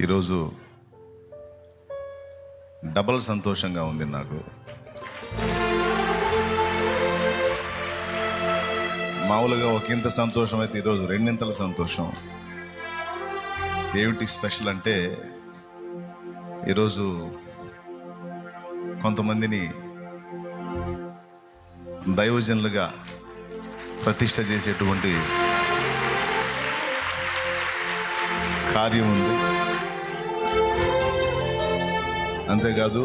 ఈరోజు డబల్ సంతోషంగా ఉంది నాకు. మామూలుగా ఒకంత సంతోషం అయితే ఈరోజు రెండింతల సంతోషం. ఏమిటి స్పెషల్ అంటే ఈరోజు కొంతమందిని దైవజనులుగా ప్రతిష్ట చేసేటువంటి కార్యం ఉంది. అంతేకాదు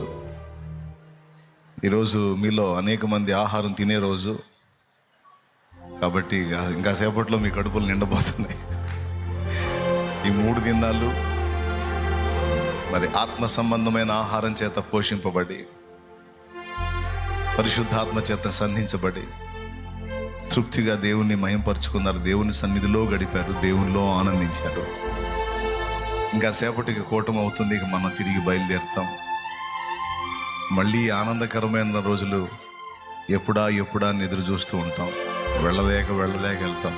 ఈరోజు మీలో అనేక మంది ఆహారం తినే రోజు కాబట్టి ఇంకా సేపట్లో మీ కడుపులు నిండబోతున్నాయి. ఈ మూడు దినాలు మరి ఆత్మ సంబంధమైన ఆహారం చేత పోషింపబడి పరిశుద్ధాత్మ చేత సంధించబడి తృప్తిగా దేవుణ్ణి మయంపరుచుకున్నారు దేవుని సన్నిధిలో గడిపారు దేవునిలో ఆనందించారు. ఇంకా సేపటికి కూటం అవుతుంది ఇక మనం తిరిగి బయలుదేరుతాం. మళ్ళీ ఆనందకరమైన రోజులు ఎప్పుడా ఎప్పుడా అని ఎదురు చూస్తూ ఉంటాం. వెళ్ళలేక వెళ్ళలేక వెళ్తాం.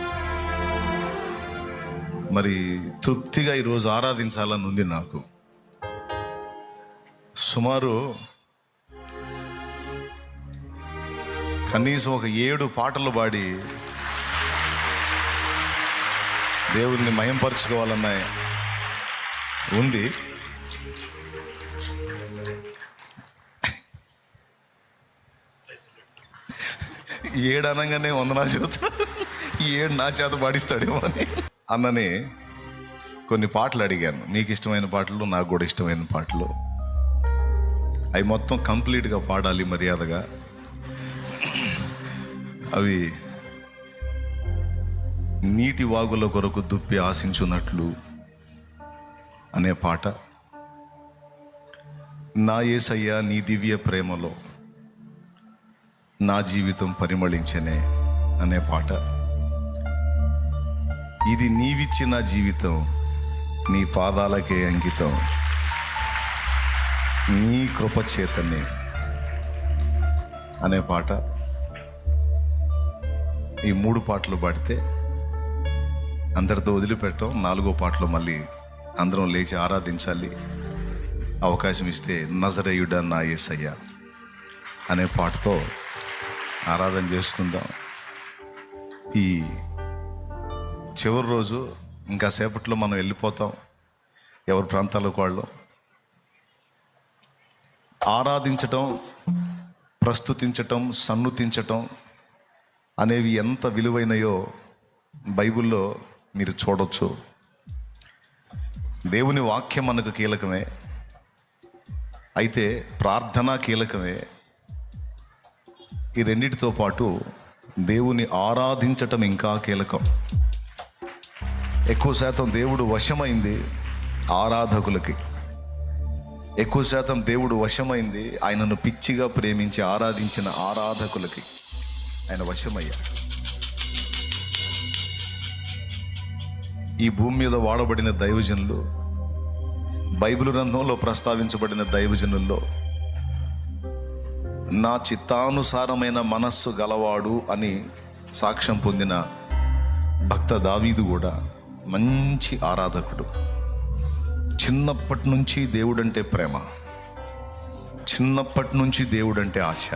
మరి తృప్తిగా ఈరోజు ఆరాధించాలని ఉంది నాకు. సుమారు కనీసం ఒక ఏడు పాటలు పాడి దేవుణ్ణి మయంపరుచుకోవాలన్న ఉంది. ఏడనగానే వందనాలు చెబుతాడు. ఈ ఏడు నా చేత పాడిస్తాడేమో అని. అన్నని కొన్ని పాటలు అడిగాను. మీకు ఇష్టమైన పాటలు నాకు కూడా ఇష్టమైన పాటలు. అవి మొత్తం కంప్లీట్గా పాడాలి మర్యాదగా. అవి నీటి వాగుల కొరకు దుప్పి ఆశించున్నట్లు అనే పాట. నా యేసయ్య నీ దివ్య ప్రేమలో నా జీవితం పరిమళించనే అనే పాట. ఇది నీవిచ్చిన జీవితం నీ పాదాలకే అంకితం. నీ కృపచేతనే అనే పాట. ఈ మూడు పాటలు పాడితే అందరితో వదిలిపెట్టం నాలుగో పాటలో మళ్ళీ అందరం లేచి ఆరాధించాలి. అవకాశం ఇస్తే నజరేయుడ నా ఏసయ్య అనే పాటతో ఆరాధన చేసుకుందాం. ఈ చివరి రోజు ఇంకా సేపట్లో మనం వెళ్ళిపోతాం. ఎవరి ప్రాంతాలకు వాళ్ళు. ఆరాధించటం ప్రస్తుతించటం సన్నుతించటం అనేవి ఎంత విలువైనయో బైబిల్లో మీరు చూడొచ్చు. దేవుని వాక్యం మనకు కీలకమే. అయితే ప్రార్థన కీలకమే. ఈ రెండిటితో పాటు దేవుని ఆరాధించటం ఇంకా కీలకం. ఎక్కువ శాతం దేవుడు వశమైంది ఆరాధకులకి. ఎక్కువ శాతం దేవుడు వశమైంది ఆయనను పిచ్చిగా ప్రేమించి ఆరాధించిన ఆరాధకులకి. ఆయన వశమయ్యా ఈ భూమి మీద వాడబడిన దైవజనులు బైబిల్ గ్రంథంలో ప్రస్తావించబడిన దైవజనుల్లో నా చిత్తానుసారమైన మనస్సు గలవాడు అని సాక్ష్యం పొందిన భక్త దావీదు కూడా మంచి ఆరాధకుడు. చిన్నప్పటి నుంచి దేవుడంటే ప్రేమ. చిన్నప్పటి నుంచి దేవుడంటే ఆశ.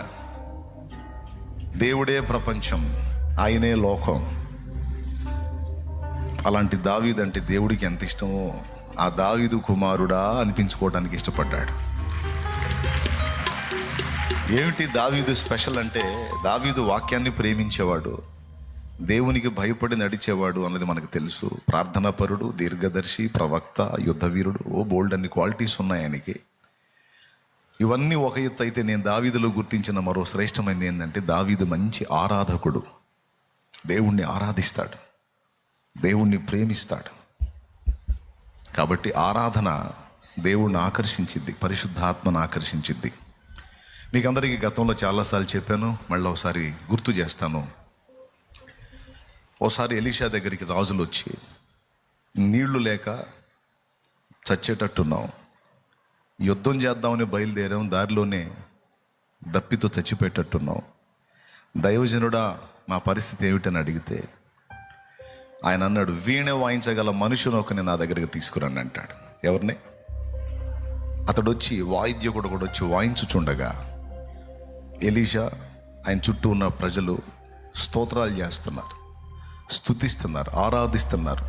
దేవుడే ప్రపంచం ఆయనే లోకం. అలాంటి దావీదు అంటే దేవుడికి ఎంత ఇష్టమో ఆ దావీదు కుమారుడా అనిపించుకోవడానికి ఇష్టపడ్డాడు. ఏమిటి దావీదు స్పెషల్ అంటే దావీదు వాక్యాన్ని ప్రేమించేవాడు దేవునికి భయపడి నడిచేవాడు అన్నది మనకు తెలుసు. ప్రార్థనాపరుడు దీర్ఘదర్శి ప్రవక్త యుద్ధవీరుడు ఓ బోల్డ్ అన్ని క్వాలిటీస్ ఉన్నాయి ఆయనకి. ఇవన్నీ ఒక ఎత్తు అయితే నేను దావీదులో గుర్తించిన మరో శ్రేష్టమైనది ఏంటంటే దావీదు మంచి ఆరాధకుడు. దేవుణ్ణి ఆరాధిస్తాడు. దేవుణ్ణి ప్రేమిస్తాడు. కాబట్టి ఆరాధన దేవుణ్ణి ఆకర్షించిద్ది పరిశుద్ధాత్మను ఆకర్షించిద్ది. మీకు అందరికీ గతంలో చాలాసార్లు చెప్పాను మళ్ళీ ఒకసారి గుర్తు చేస్తాను. ఓసారి ఎలీషా దగ్గరికి రాజులు వచ్చి నీళ్ళు లేక చచ్చేటట్టున్నాం యుద్ధం చేద్దామని బయలుదేరాం దారిలోనే దప్పితో చచ్చిపోయేటట్టున్నాం దైవజనుడా మా పరిస్థితి ఏమిటని అడిగితే ఆయన అన్నాడు వీణ వాయించగల మనుషుని ఒకని నా దగ్గరికి తీసుకురండి అంటాడు. ఎవరిని? అతడు వచ్చి వాయిద్యకుడు కూడా వచ్చి వాయించుచుండగా ఎలీషా ఆయన చుట్టూ ఉన్న ప్రజలు స్తోత్రాలు చేస్తున్నారు స్తుతిస్తున్నారు ఆరాధిస్తున్నారు.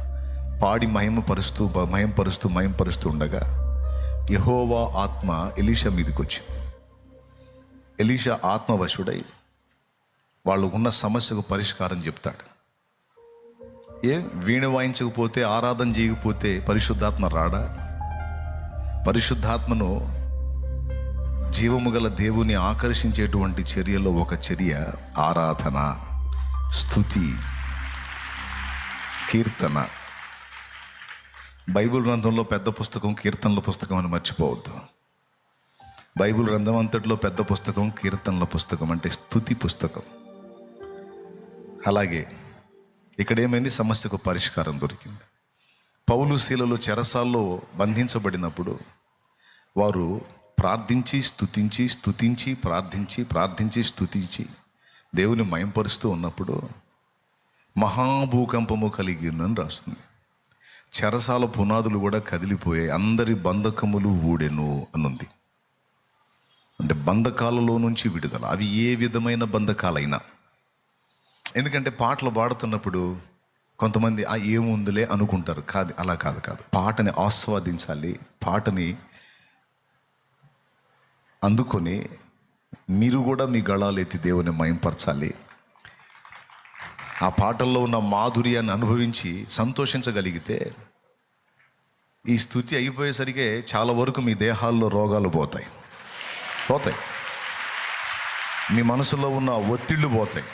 పాడి మహిమపరుస్తూ బ- మహిమపరుస్తూ మహిమపరుస్తూ ఉండగా యహోవా ఆత్మ ఎలీషా మీదకి వచ్చింది ఎలీషా ఆత్మవశుడై వాళ్ళు ఉన్న సమస్యకు పరిష్కారం చెప్తాడు. ఏ వీణ వాయించకపోతే ఆరాధన చేయకపోతే పరిశుద్ధాత్మ రాడా? పరిశుద్ధాత్మను జీవము గల దేవుని ఆకర్షించేటువంటి చర్యలో ఒక చర్య ఆరాధన స్థుతి కీర్తన. బైబిల్ గ్రంథంలో పెద్ద పుస్తకం కీర్తనల పుస్తకం అని మర్చిపోవద్దు. బైబిల్ గ్రంథం అంతటిలో పెద్ద పుస్తకం కీర్తనల పుస్తకం అంటే స్థుతి పుస్తకం. అలాగే ఇక్కడ ఏమైంది? సమస్యకు పరిష్కారం దొరికింది. పౌలు శీలలో చెరసాల్లో బంధించబడినప్పుడు వారు ప్రార్థించి స్తుతించి స్థుతించి ప్రార్థించి ప్రార్థించి స్థుతించి దేవుని మయంపరుస్తూ ఉన్నప్పుడు మహాభూకంపము కలిగిందని రాస్తుంది. చెరసాల పునాదులు కూడా కదిలిపోయాయి. అందరి బంధకములు ఊడెను అనుంది. అంటే బంధకాలలో నుంచి విడుదల. అవి ఏ విధమైన బంధకాలైనా. ఎందుకంటే పాటలు పాడుతున్నప్పుడు కొంతమంది ఆ ఏముందిలే అనుకుంటారు. కాదు అలా కాదు కాదు. పాటని ఆస్వాదించాలి. పాటని అందుకొని మీరు కూడా మీ గళాలెత్తి దేవుని మయంపరచాలి. ఆ పాటల్లో ఉన్న మాధుర్యాన్ని అనుభవించి సంతోషించగలిగితే ఈ స్థుతి అయిపోయేసరికే చాలా వరకు మీ దేహాల్లో రోగాలు పోతాయి. పోతాయి. మీ మనసులో ఉన్న ఒత్తిళ్ళు పోతాయి.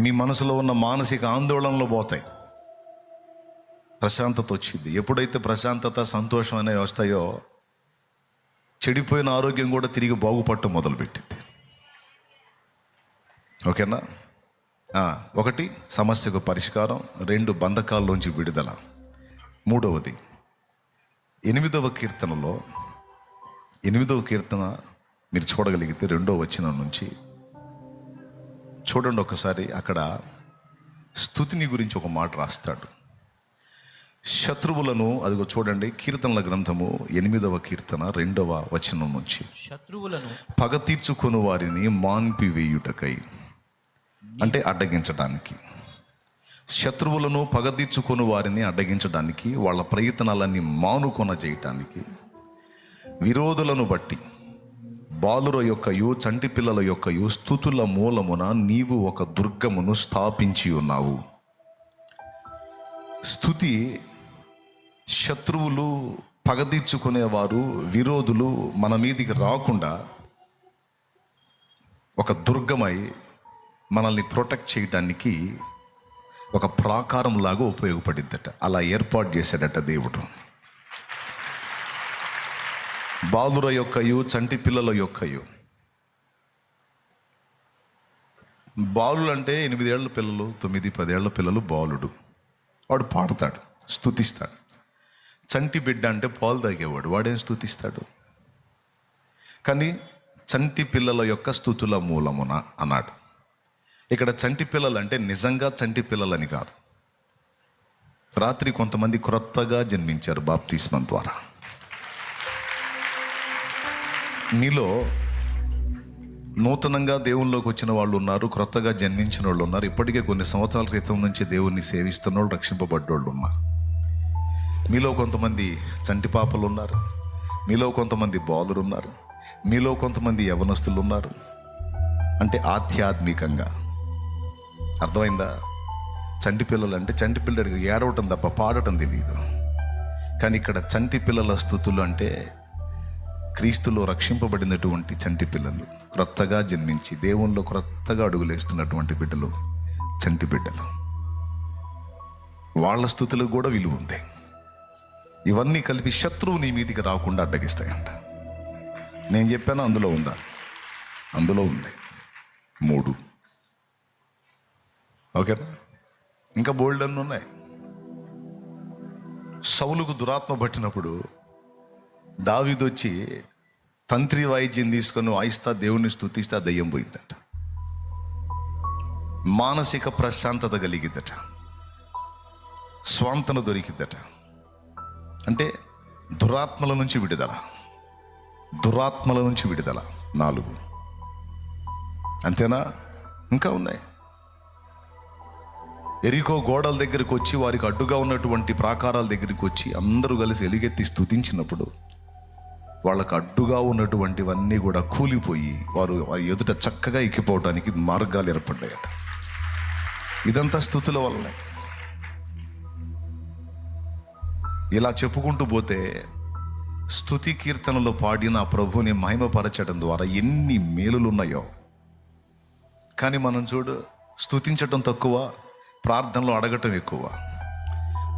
మీ మనసులో ఉన్న మానసిక ఆందోళనలు పోతాయి. ప్రశాంతత వచ్చింది. ఎప్పుడైతే ప్రశాంతత సంతోషం అనేవి వస్తాయో చెడిపోయిన ఆరోగ్యం కూడా తిరిగి బాగుపడటం మొదలుపెట్టింది. ఓకేనా? ఒకటి సమస్యకు పరిష్కారం రెండు బంధకాల్లోంచి విడుదల. మూడవది ఎనిమిదవ కీర్తనలో ఎనిమిదవ కీర్తన మీరు చూడగలిగితే రెండో వచ్చిన నుంచి చూడండి ఒకసారి అక్కడ స్థుతిని గురించి ఒక మాట రాస్తాడు. శత్రువులను అదిగో చూడండి కీర్తనల గ్రంథము ఎనిమిదవ కీర్తన రెండవ వచనం నుంచి. శత్రువులను పగ తీర్చుకొని వారిని మాన్పివేయుటకై. అంటే అడ్డగించడానికి. శత్రువులను పగ తీర్చుకొని వారిని అడ్డగించడానికి వాళ్ళ ప్రయత్నాలన్నీ మానుకొన చేయటానికి. విరోధులను బట్టి బాలుర యొక్కయు చంటి పిల్లల యొక్కయు స్థుతుల మూలమున నీవు ఒక దుర్గమును స్థాపించి ఉన్నావు. స్థుతి శత్రువులు పగదీర్చుకునేవారు విరోధులు మన మీదికి రాకుండా ఒక దుర్గమై మనల్ని ప్రొటెక్ట్ చేయడానికి ఒక ప్రాకారం లాగా ఉపయోగపడిద్దట. అలా ఏర్పాటు చేశాడట దేవుడు. బాలుర యొక్కయు చంటి పిల్లల యొక్కయు. బాలుడు అంటే ఎనిమిదేళ్ళ పిల్లలు తొమ్మిది పదేళ్ళ పిల్లలు బాలుడు. వాడు పాడతాడు స్తుతిస్తాడు. చంటి బిడ్డ అంటే పాలు తాగేవాడు వాడేం స్థుతిస్తాడు? కానీ చంటి పిల్లల యొక్క స్థుతుల మూలమున అన్నాడు. ఇక్కడ చంటి పిల్లలు అంటే నిజంగా చంటి పిల్లలని కాదు. రాత్రి కొంతమంది క్రొత్తగా జన్మించారు బాప్తిస్మం ద్వారా. మీలో నూతనంగా దేవుల్లోకి వచ్చిన వాళ్ళు ఉన్నారు క్రొత్తగా జన్మించిన వాళ్ళు ఉన్నారు ఇప్పటికే కొన్ని సంవత్సరాల క్రితం నుంచి దేవుణ్ణి సేవిస్తున్న వాళ్ళు రక్షింపబడ్డోళ్ళు ఉన్నారు. మీలో కొంతమంది చంటి పాపలు ఉన్నారు మీలో కొంతమంది బాలురు ఉన్నారు మీలో కొంతమంది యవనస్తులు ఉన్నారు అంటే ఆధ్యాత్మికంగా. అర్థమైందా? చంటి పిల్లలు అంటే చంటి పిల్లడికి ఏడవటం తప్ప పాడటం తెలియదు కానీ ఇక్కడ చంటి పిల్లల స్థుతులు అంటే క్రీస్తులో రక్షింపబడినటువంటి చంటి పిల్లలు క్రొత్తగా జన్మించి దేవుల్లో క్రొత్తగా అడుగులేస్తున్నటువంటి బిడ్డలు చంటి బిడ్డలు. వాళ్ళ స్థుతులకు కూడా విలువ ఉంది. ఇవన్నీ కలిపి శత్రువు నీ మీదికి రాకుండా అడ్డగిస్తాయంట. నేను చెప్పాను అందులో ఉందా? అందులో ఉంది. మూడు. ఓకేనా? ఇంకా బోల్డ్ అన్ని ఉన్నాయి. సౌలుకు దురాత్మ పట్టినప్పుడు దావిదొచ్చి వచ్చి తంత్రి వాయిద్యం తీసుకొని వాయిస్తా దేవుని స్థుతిస్తా దయ్యం పోయిందట. మానసిక ప్రశాంతత కలిగిద్దట. స్వాంతన దొరికిద్దట. అంటే దురాత్మల నుంచి విడుదల. దురాత్మల నుంచి విడుదల. నాలుగు. అంతేనా? ఇంకా ఉన్నాయి. ఎరికో గోడల దగ్గరికి వచ్చి వారికి అడ్డుగా ఉన్నటువంటి ప్రాకారాల దగ్గరికి వచ్చి అందరూ కలిసి ఎలుగెత్తి స్థుతించినప్పుడు వాళ్ళకు అడ్డుగా ఉన్నటువంటివన్నీ కూడా కూలిపోయి వారు వారి ఎదుట చక్కగా ఎక్కిపోవడానికి మార్గాలు ఏర్పడ్డాయట. ఇదంతా స్థుతుల వల్లనే. ఇలా చెప్పుకుంటూ పోతే స్థుతి కీర్తనలో పాడిన ప్రభుని మహిమపరచడం ద్వారా ఎన్ని మేలులు ఉన్నాయో కానీ మనం చూడు స్థుతించటం తక్కువ ప్రార్థనలో అడగటం ఎక్కువ.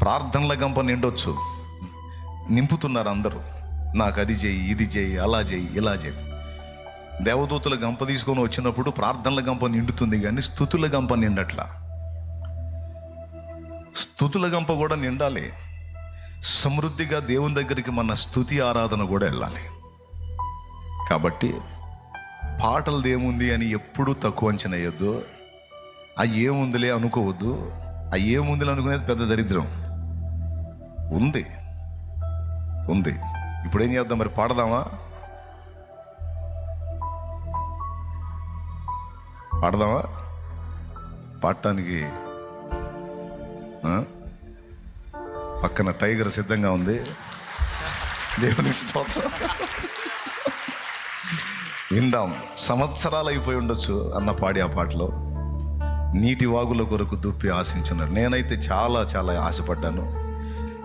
ప్రార్థనల గంప నిండొచ్చు. నింపుతున్నారు అందరూ. నాకు అది చేయి ఇది చేయి అలా చేయి ఇలా చేయి. దేవదూతల గంప తీసుకొని వచ్చినప్పుడు ప్రార్థనల గంప నిండుతుంది కానీ స్థుతుల గంప నిండట్లా. స్థుతుల గంప కూడా నిండాలి. సమృద్ధిగా దేవుని దగ్గరికి మన స్థుతి ఆరాధన కూడా వెళ్ళాలి. కాబట్టి పాటలది ఏముంది అని ఎప్పుడూ తక్కువ అంచనా వేయొద్దు. ఆ ఏముందిలే అనుకోవద్దు. ఆ ఏముందిలే అనుకునేది పెద్ద దరిద్రం. ఉంది. ఉంది. ఇప్పుడు ఏం చేద్దాం మరి? పాడదామా? పాడదామా? పాడటానికి పక్కన టైగర్ సిద్ధంగా ఉంది. దేవుని స్తోత్రం. విందాం. సంవత్సరాలు అయిపోయి ఉండొచ్చు అన్న పాడి ఆ పాటలో. నీటి వాగుల కొరకు దుప్పి ఆశించిన నేనైతే చాలా చాలా ఆశపడ్డాను.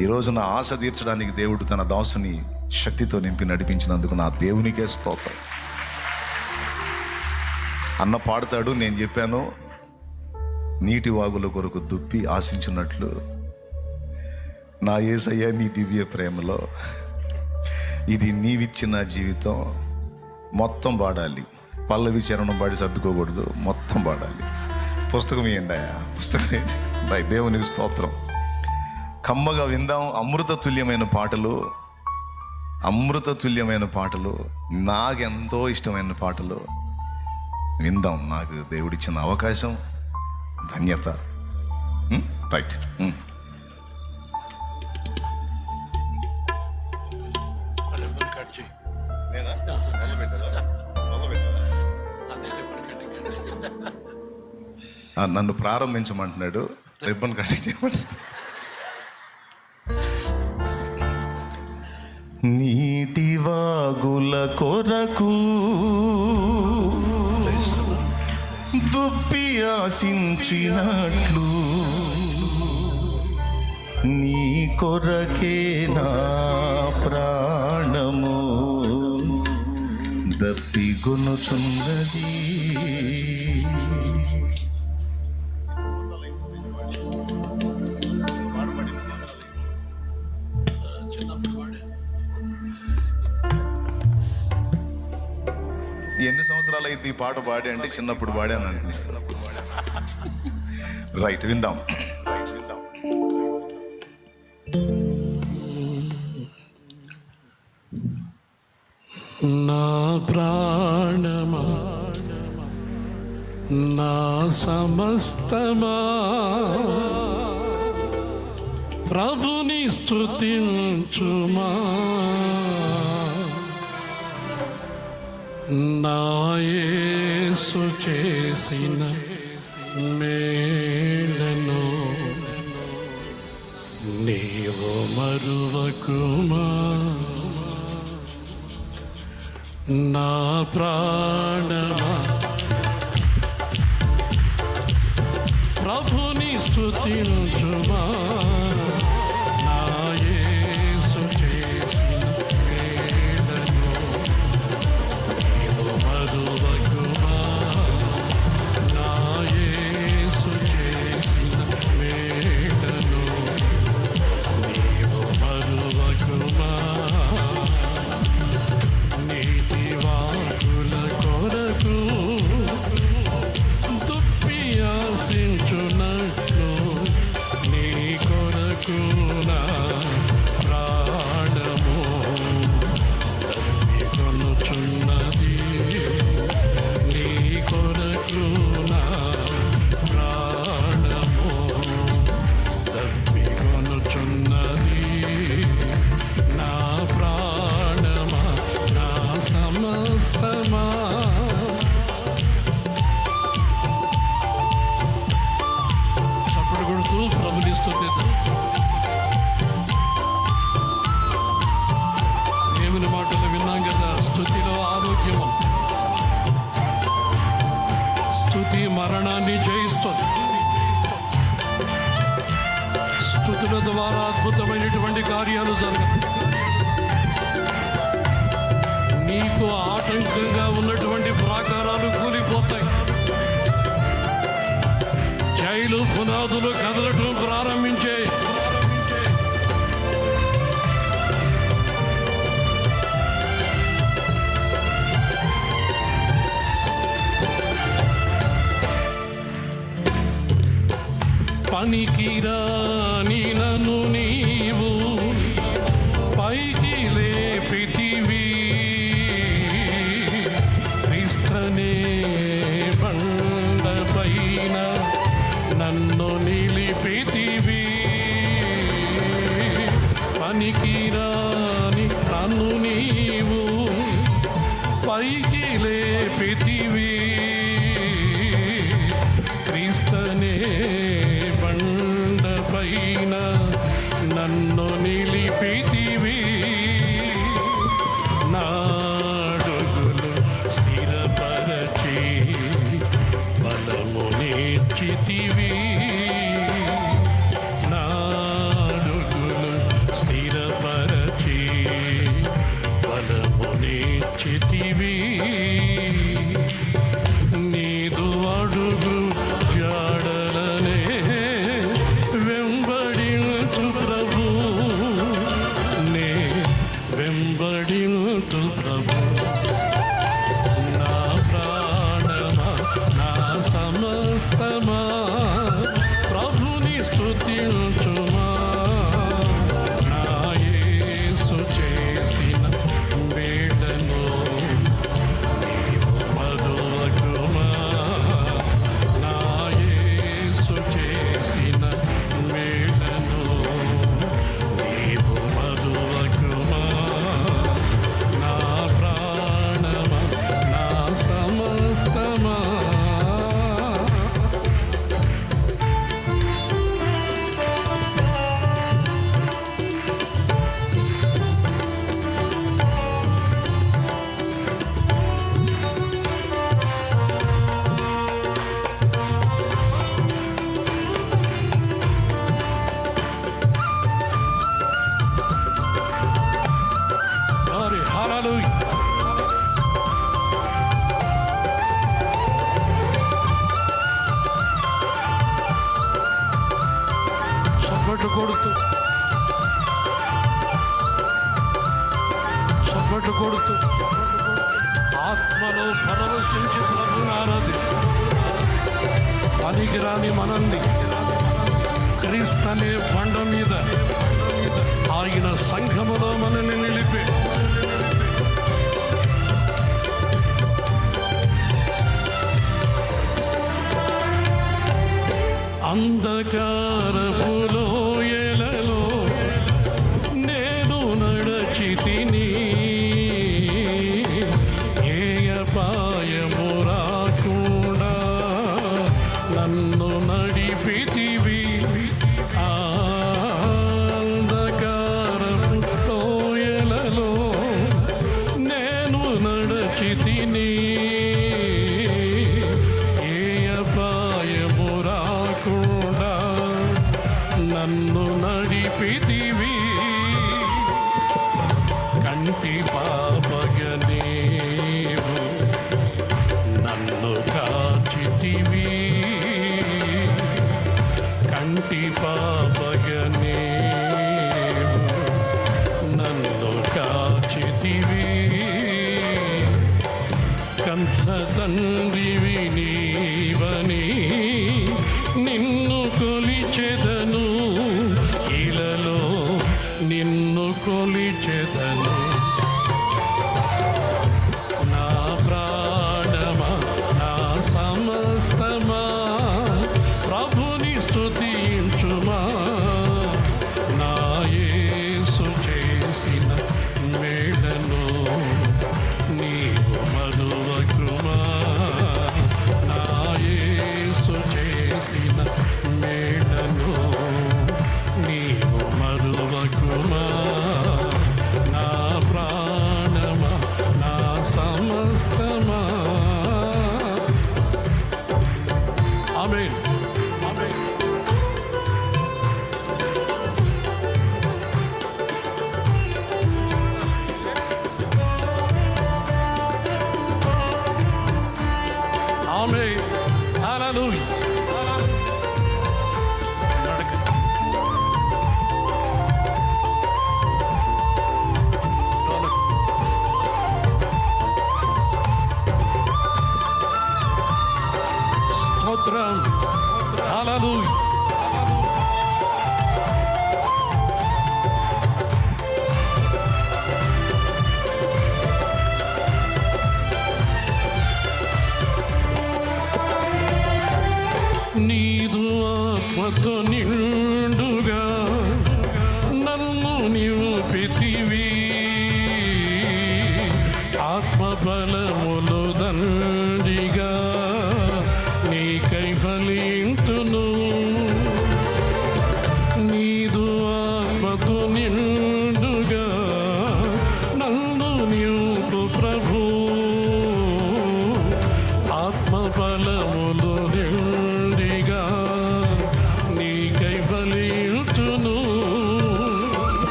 ఈరోజు నా ఆశ తీర్చడానికి దేవుడు తన దాసుని శక్తితో నింపి నడిపించినందుకు నా దేవునికే స్తోత్రం. అన్న పాడతాడు నేను చెప్పాను. నీటి వాగుల కొరకు దుప్పి ఆశించినట్లు నా ఏసయ్య నీ దివ్య ప్రేమలో ఇది నీవిచ్చిన జీవితం. మొత్తం పాడాలి పల్లవి చరణం పాడి సర్దుకోకూడదు. మొత్తం పాడాలి పుస్తకం ఏంటి అయ్యా. పుస్తకం ఏంటి బై దేవునికి స్తోత్రం. కమ్మగా విందాం. అమృత తుల్యమైన పాటలు. అమృత తుల్యమైన పాటలు. నాకెంతో ఇష్టమైన పాటలు. విందాం. నాకు దేవుడిచ్చిన అవకాశం. ధన్యత. రైట్. నన్ను ప్రారంభించమంటున్నాడు. రిబ్బన్ కటింగ్ నీటి వాగుల కొరకు దుప్పి ఆశించినట్లు నీ కొరకే నా ప్రాణము దప్పిగొనుచున్నది. అయితే ఈ పాట పాడి అంటే చిన్నప్పుడు పాడానండి రైట్ విందాం. నా ప్రాణమా నా సమస్తమా? ప్రభుని స్తుతించుమా? నాయసు చేసిన మేలను నీవు మరువకుమా. నా ప్రాణమా. ప్రభుని స్తుతించుమా. స్థుతి మరణాన్ని జయిస్తుంది స్థుతుల ద్వారా అద్భుతమైనటువంటి కార్యాలు జరగదు నీకు ఆటంకంగా ఉన్నటువంటి ప్రాకారాలు కూలిపోతాయి. జైలు పునాదులు కదలటం ప్రారంభించే పనికిరా నన్ను నీవు పైకి లేపితివి. క్రిస్తనే బండపైన నన్ను నిలిపితివి. పనికి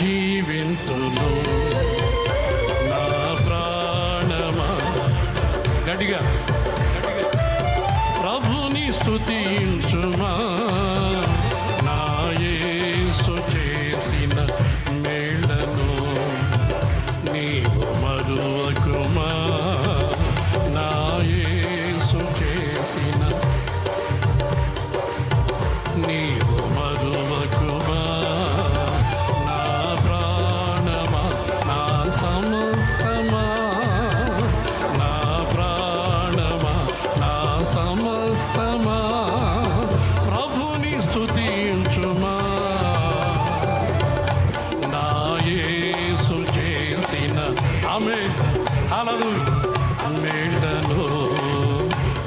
జీవింతును. నా ప్రాణమా. గడిగా ప్రభుని స్థుతించుమా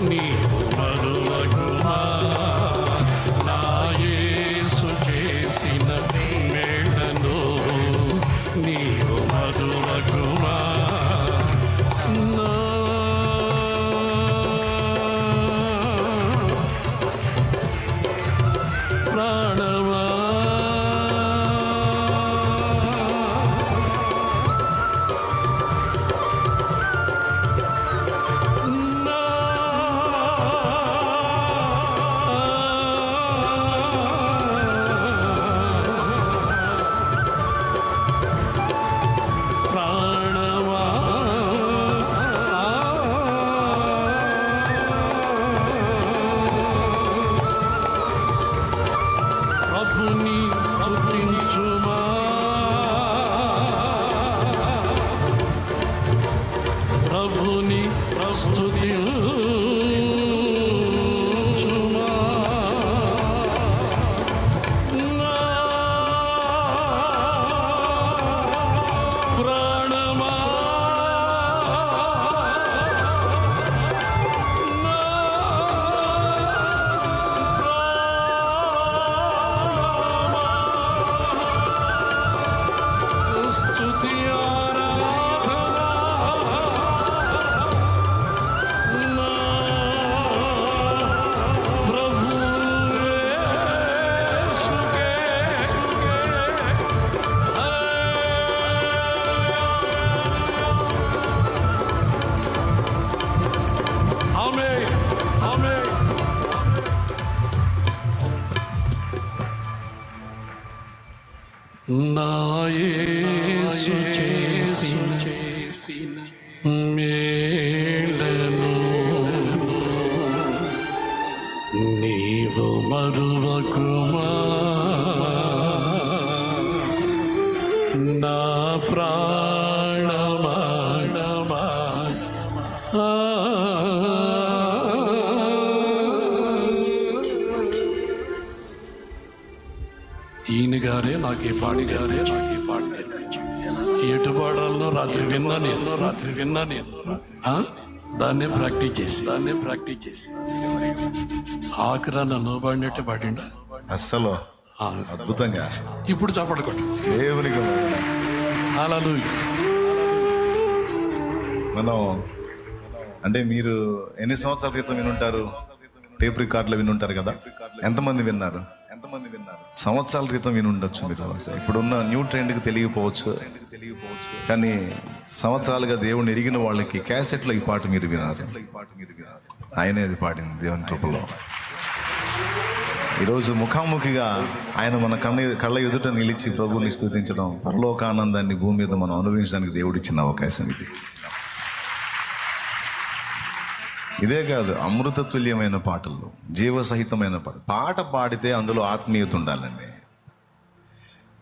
నీవు నా ప్రాక్టీస్ చేసి. దాన్నే ప్రాక్టీస్ చేసి. ఆఖరా నన్ను పాడినట్టే పాడిండా? అస్సలు. ఆ, అద్భుతంగా. ఇప్పుడు చప్పడకొట్టు దేవునికి అలా మనం అంటే మీరు ఎన్ని సంవత్సరాల క్రితం వినుంటారు? టేప్ రికార్డులు వినుంటారు కదా? ఎంతమంది విన్నారు? ఎంతమంది విన్నారు సంవత్సరాల క్రితం వినుండొచ్చు మీరు. ఇప్పుడున్న న్యూ ట్రెండ్కి తెలియకపోవచ్చు. కానీ సంవత్సరాలుగా దేవుని ఎరిగిన వాళ్ళకి క్యాసెట్లో ఈ పాట మీరు వినారు ఆయనే అది పాడింది దేవుని కృపలో. ఈరోజు ముఖాముఖిగా ఆయన మన కళ్ళ కళ్ళ ఎదుట నిలిచి ప్రభువుని స్థుతించడం పరలోకానందాన్ని భూమి మీద మనం అనుభవించడానికి దేవుడిచ్చిన అవకాశం ఇది. ఇదే కాదు అమృతతుల్యమైన పాటలు జీవసహితమైన పాట. పాట పాడితే అందులో ఆత్మీయత ఉండాలండి.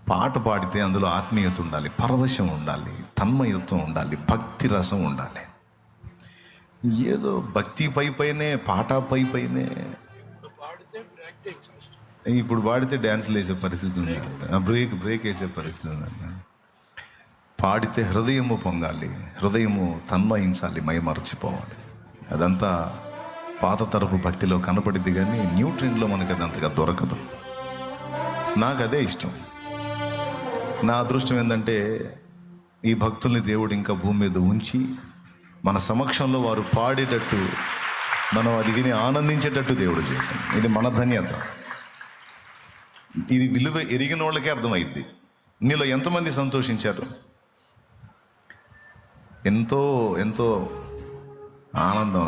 పాట పాడితే అందులో ఆత్మీయత ఉండాలి పరవశం ఉండాలి. తన్మయత్వం ఉండాలి భక్తి రసం ఉండాలి. ఏదో భక్తి పై పైనే పాట పై పైనే. ఇప్పుడు పాడితే డ్యాన్సులు వేసే పరిస్థితి ఉంది. బ్రేక్ బ్రేక్ వేసే పరిస్థితి ఉందండి పాడితే హృదయము పొంగాలి హృదయము తన్మయించాలి మై మరచిపోవాలి అదంతా పాత తరపు భక్తిలో కనపడింది కానీ న్యూ ట్రెండ్లో మనకి అది అంతగా దొరకదు. నాకు అదే ఇష్టం. నా అదృష్టం ఏంటంటే ఈ భక్తుల్ని దేవుడు ఇంకా భూమి మీద ఉంచి మన సమక్షంలో వారు పాడేటట్టు మనం అది విని ఆనందించేటట్టు దేవుడు చేయటం. ఇది మన ధన్యత. ఇది విలువ ఎరిగిన వాళ్ళకే అర్థమైద్ది. నీలో ఎంతమంది సంతోషించారు? ఎంతో ఎంతో ఆనందం